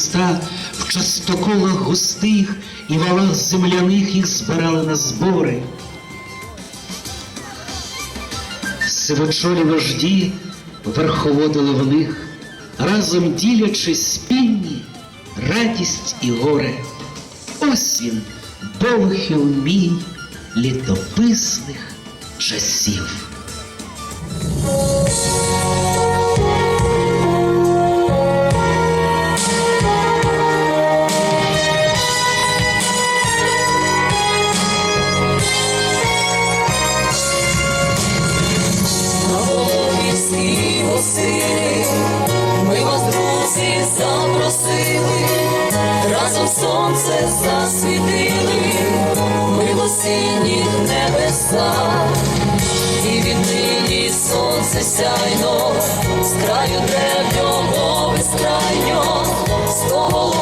міста в частоколах густих і валах земляних їх збирали на збори. Сивочолі вожді верховодили в них, разом ділячи спільні радість і горе. Ось він, Болхів мій літописних часів. Древнього безкрайньо, з того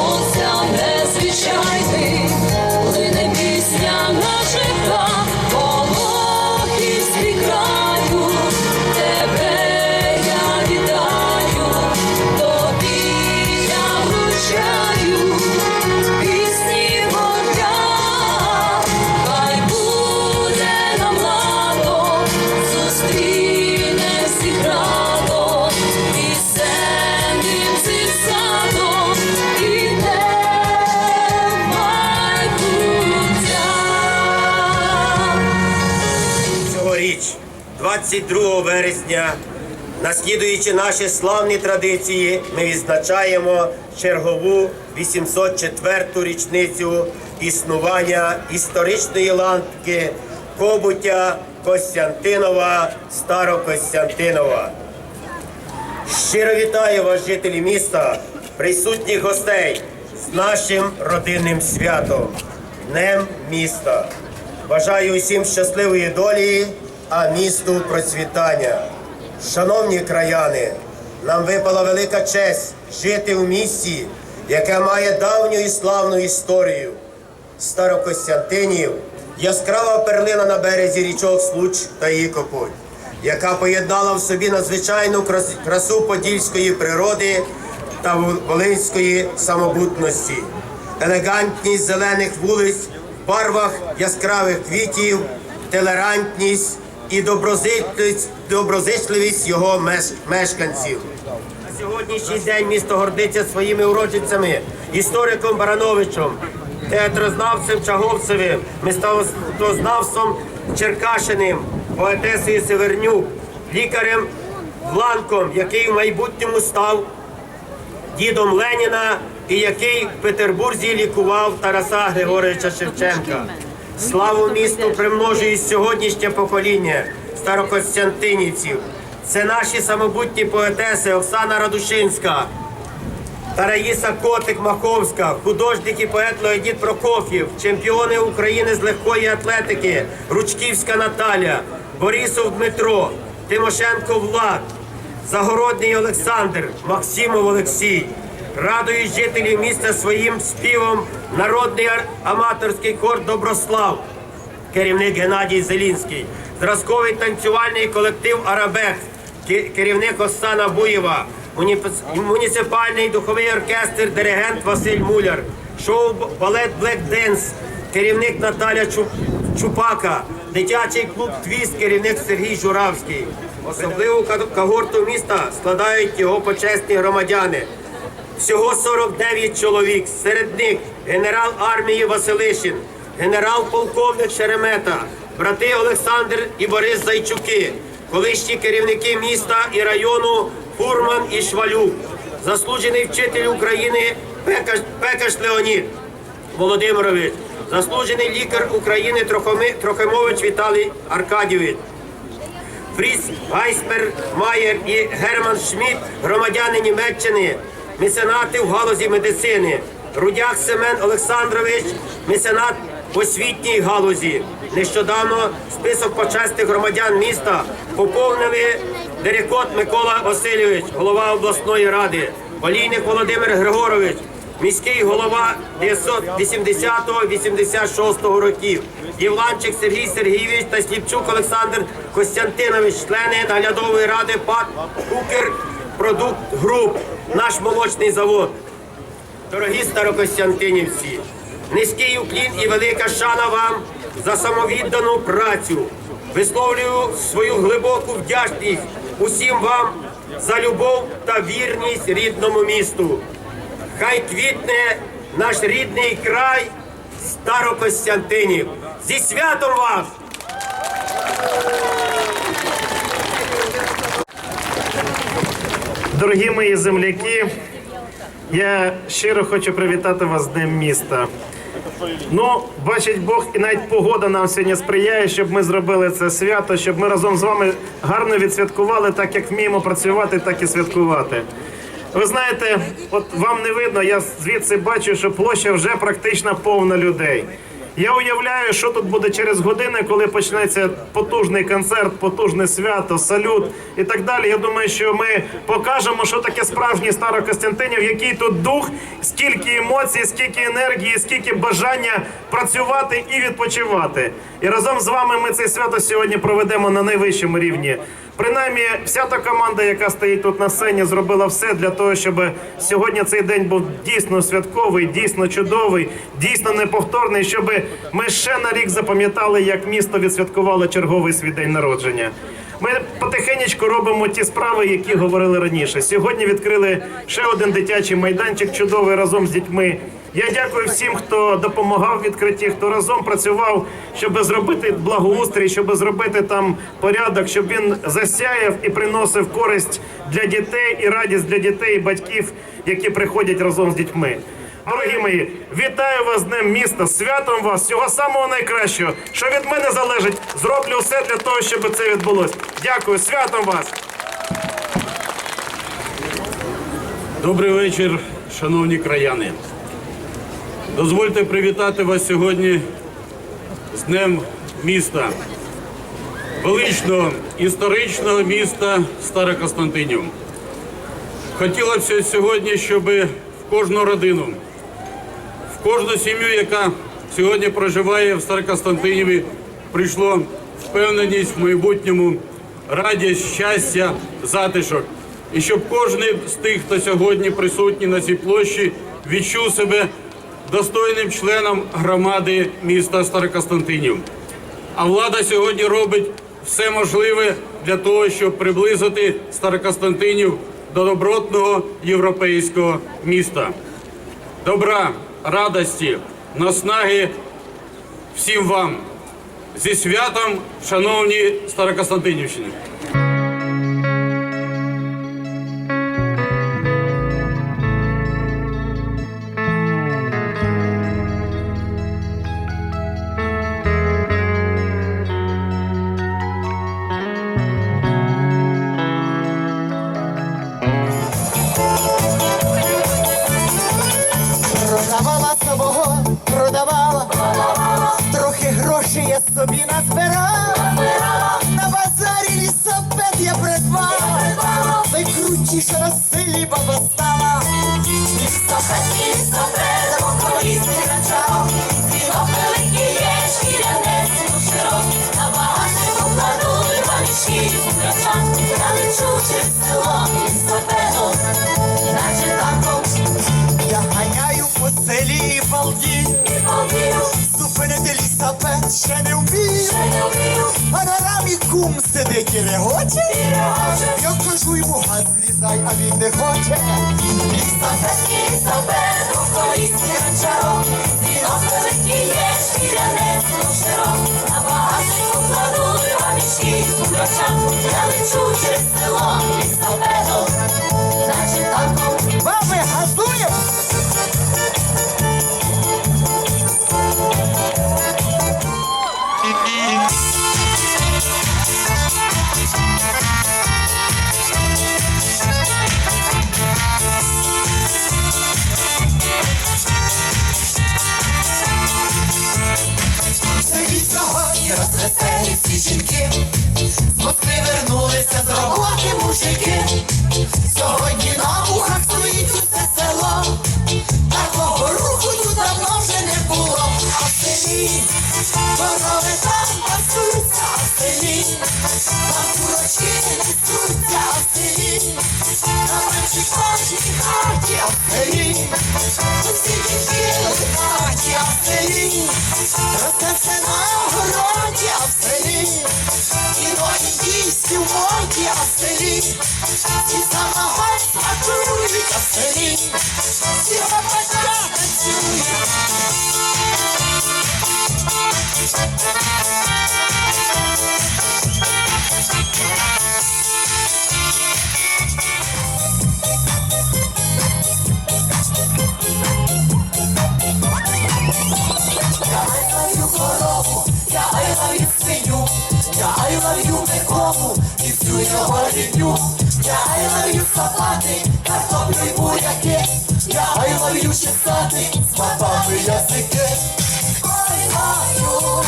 22 вересня, наслідуючи наші славні традиції, ми відзначаємо чергову 804-ту річницю існування історичної ландки Кобуття Костянтинова Старокостянтинова. Щиро вітаю вас, жителі міста, присутніх гостей з нашим родинним святом, Днем міста. Бажаю усім щасливої долі, а місту процвітання. Шановні краяни, нам випала велика честь жити в місті, яке має давню і славну історію. Старокостянтинів яскрава перлина на березі річок Случ та Ікопуть, яка поєднала в собі надзвичайну крас- красу подільської природи та волинської самобутності, елегантність зелених вулиць барвах яскравих квітів, толерантність і доброзичливість, його мешканців. На сьогоднішній день місто гордиться своїми уродженцями, істориком Барановичем, театрознавцем Чаговцевим, мистецтвознавцем Черкашиним, поетесою Севернюк, лікарем Вланком, який в майбутньому став дідом Леніна і який в Петербурзі лікував Тараса Григоровича Шевченка. Славу місту примножує сьогоднішнє покоління старокостянтинівців. Це наші самобутні поетеси Оксана Радушинська та Раїса Котик Маховська, художник і поет Леонід Прокоф'єв, чемпіони України з легкої атлетики, Ручківська Наталя, Борисов Дмитро, Тимошенко Влад, Загородний Олександр, Максимов Олексій. Радують жителів міста своїм співом народний аматорський хор Доброслав, керівник Геннадій Зелінський, зразковий танцювальний колектив Арабек, керівник Оксана Буєва, муніципальний духовий оркестр, диригент Василь Муляр, шоу балет Блек Денс, керівник Наталя Чупака, дитячий клуб Твіст, керівник Сергій Журавський. Особливу когорту міста складають його почесні громадяни. Всього 49 чоловік. Серед них генерал армії Василишин, генерал-полковник Шеремета, брати Олександр і Борис Зайчуки, колишні керівники міста і району Фурман і Швалюк, заслужений вчитель України Пекаш, Пекаш Леонід Володимирович, заслужений лікар України Трохимович Віталій Аркадійович. Фріц Гайспер Майер і Герман Шмідт, громадяни Німеччини, меценати в галузі медицини. Рудяк Семен Олександрович, меценат в освітній галузі. Нещодавно список почесних громадян міста поповнили Дерекот Микола Васильович, голова обласної ради, Олійник Володимир Григорович, міський голова 980-86 років, Євланчик Сергій Сергійович та Сліпчук Олександр Костянтинович, члени наглядової ради ПАД Укрпродукт Груп, наш молочний завод. Дорогі старокостянтинівці, низький уклін і велика шана вам за самовіддану працю. Висловлюю свою глибоку вдячність усім вам за любов та вірність рідному місту. Хай квітне наш рідний край Старокостянтинів. Зі святом вас! Дорогі мої земляки, я щиро хочу привітати вас з Днем міста. Ну, бачить Бог, і навіть погода нам сьогодні сприяє, щоб ми зробили це свято, щоб ми разом з вами гарно відсвяткували, так як вміємо працювати, так і святкувати. Ви знаєте, от вам не видно, я звідси бачу, що площа вже практично повна людей. Я уявляю, що тут буде через години, коли почнеться потужний концерт, потужне свято, салют і так далі. Я думаю, що ми покажемо, що таке справжній Старокостянтинів, який тут дух, скільки емоцій, скільки енергії, скільки бажання працювати і відпочивати. І разом з вами ми це свято сьогодні проведемо на найвищому рівні. Принаймні, вся та команда, яка стоїть тут на сцені, зробила все для того, щоб сьогодні цей день був дійсно святковий, дійсно чудовий, дійсно неповторний, щоб ми ще на рік запам'ятали, як місто відсвяткувало черговий свій день народження. Ми потихенечку робимо ті справи, які говорили раніше. Сьогодні відкрили ще один дитячий майданчик, чудовий разом з дітьми. Я дякую всім, хто допомагав в відкритті, хто разом працював, щоб зробити благоустрій, щоб зробити там порядок, щоб він засяяв і приносив користь для дітей і радість для дітей і батьків, які приходять разом з дітьми. Дорогі мої, вітаю вас з Днем міста, святом вас, всього самого найкращого. Що від мене залежить, зроблю все для того, щоб це відбулося. Дякую, святом вас! Добрий вечір, шановні краяни. Дозвольте привітати вас сьогодні з Днем міста, величного історичного міста Старокостянтинів. Хотілося б сьогодні, щоб в кожну родину, кожну сім'ю, яка сьогодні проживає в Старокостянтиніві, прийшло впевненість в майбутньому, радість, щастя, затишок. І щоб кожен з тих, хто сьогодні присутній на цій площі, відчув себе достойним членом громади міста Старокостянтинів. А влада сьогодні робить все можливе для того, щоб приблизити Старокостянтинів до добротного європейського міста. Добра, радості, наснаги всім вам зі святом, шановні Старокостянтинівщини. Собі назбирав, на базарі лісопед я придбав, найкрутіше на ще не вмію, ще не вмію, а на рамі кум сидить і регоче. Я кажу йому газ влізай, а він не хоче. я лечу через село, хаті в селі, усі дітки в хаті в селі, росте все на городі в селі, і нові дійсні в моді в селі, і самогон смакують в селі, всі рідню. Я ловлю сапати, картоплю й буряки, я ловлю чесати, з бабами язики. Ой,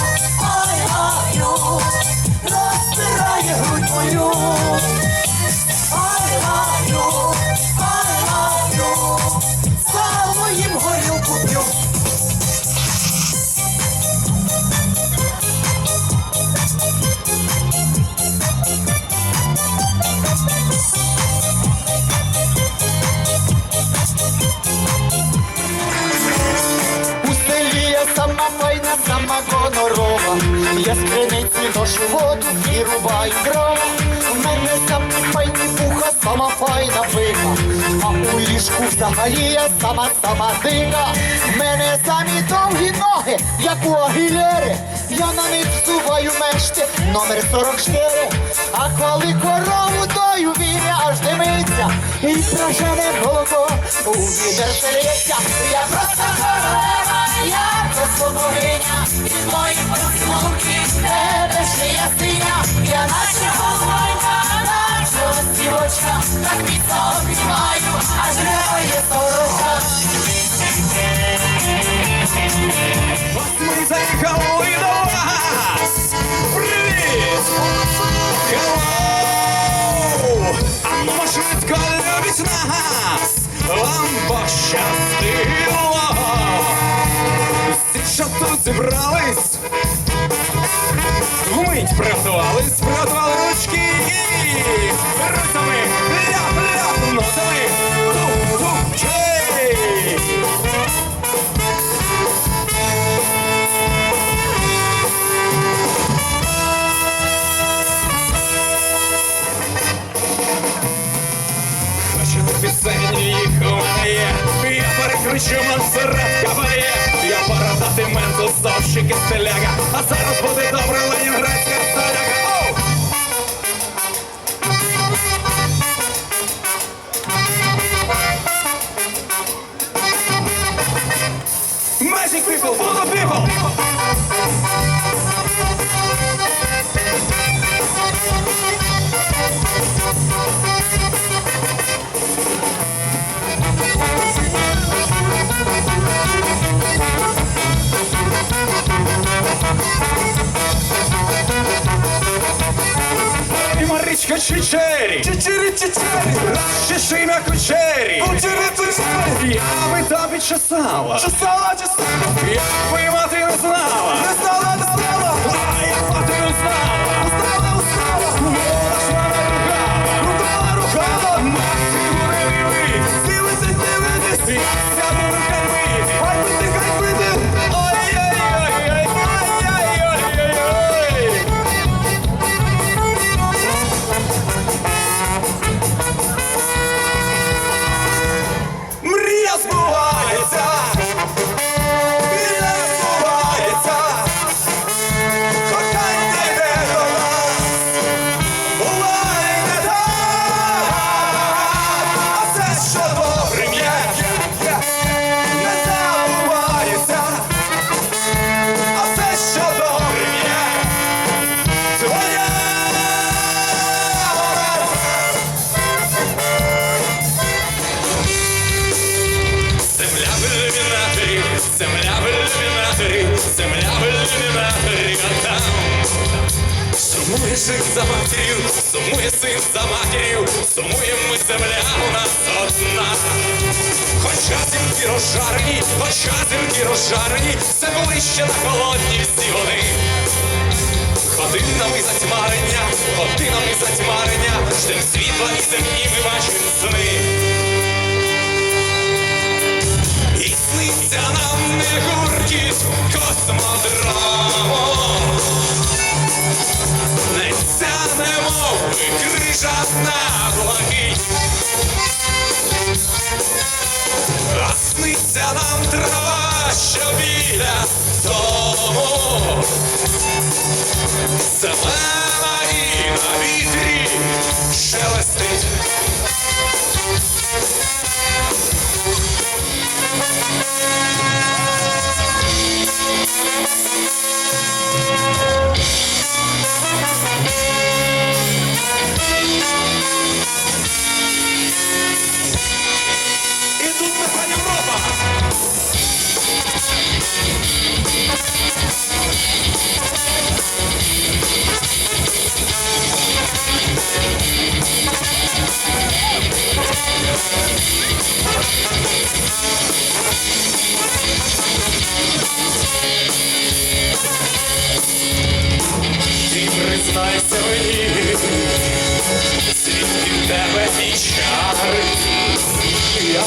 Я з криниці ношу воду і рубаю дрова. У мене самі файні вуха, сама файна пиха. А у ліжку взагалі я сама сама дика. В мене самі довгі ноги, як у агілєри. Я на них всуваю мешти номер 44. А коли корову дою, він аж димиться. І прожене молоко у вітер. Я просто королева, я просто богиня. Від моїх поцілунків Я наче голова, наче листівочка. Так міцно обіймаю, аж грає сорока. Ми заїхали до вас! Привіт! А ну швидко любіть нас! Вам пощастило! Всі, що тут зібрались, вмить працювали, приготували Чичері чечері, Чичері Розчеши на кучері. Кучері кучері. Я би тобі чесала. Чесала, чесала. Я би мати Не знала, не знала в ілюмінаторі, Сумує син за матір'ю, сумує син за матір'ю, сумуємо земля у нас одна. Хоча зімки розжарені, хоча зімки розжарені, все ближче на холодні всі вони. годинами затьмарення, годинами затьмарення, ждем світла і землі ми бачим сни. Нам не гуркіт космодраму. Сниться немов крижана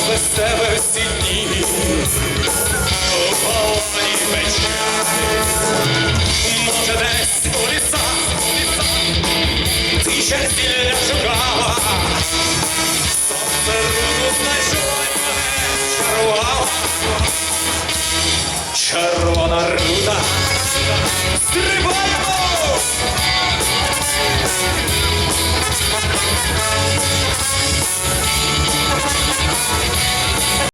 без тебе всі